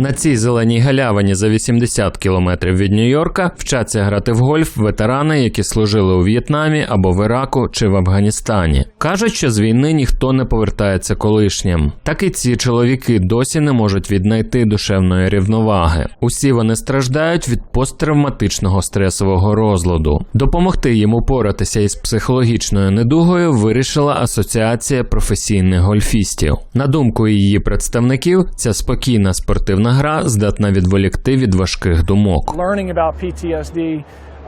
На цій зеленій галявині за 80 кілометрів від Нью-Йорка вчаться грати в гольф ветерани, які служили у В'єтнамі або в Іраку чи в Афганістані. Кажуть, що з війни ніхто не повертається колишнім. Так і ці чоловіки досі не можуть віднайти душевної рівноваги. Усі вони страждають від посттравматичного стресового розладу. Допомогти їм упоратися із психологічною недугою вирішила асоціація професійних гольфістів. На думку її представників, ця спокійна спортивна гра здатна відволікти від важких думок.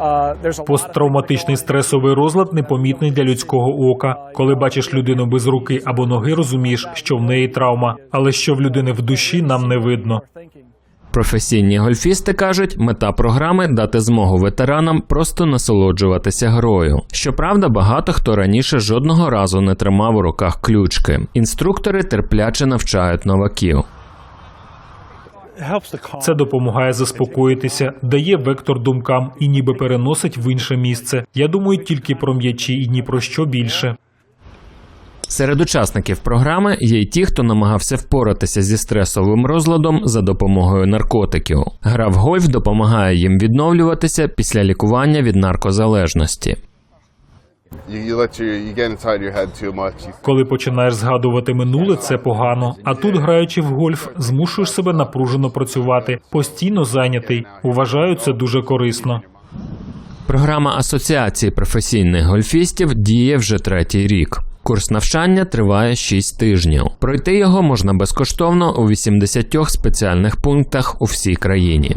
Uh, Посттравматичний стресовий розлад непомітний для людського ока. Коли бачиш людину без руки або ноги, розумієш, що в неї травма, але що в людини в душі нам не видно. Професійні гольфісти кажуть, мета програми дати змогу ветеранам просто насолоджуватися грою. Щоправда, багато хто раніше жодного разу не тримав у руках ключки. Інструктори терпляче навчають новаків. Це допомагає заспокоїтися, дає вектор думкам і ніби переносить в інше місце. Я думаю тільки про м'ячі і ні про що більше. Серед учасників програми є й ті, хто намагався впоратися зі стресовим розладом за допомогою наркотиків. Гра в гольф допомагає їм відновлюватися після лікування від наркозалежності. Коли починаєш згадувати минуле, це погано. А тут, граючи в гольф, змушуєш себе напружено працювати, постійно зайнятий. Вважаю, це дуже корисно. Програма Асоціації професійних гольфістів діє вже третій рік. Курс навчання триває 6 тижнів. Пройти його можна безкоштовно у 80 спеціальних пунктах у всій країні.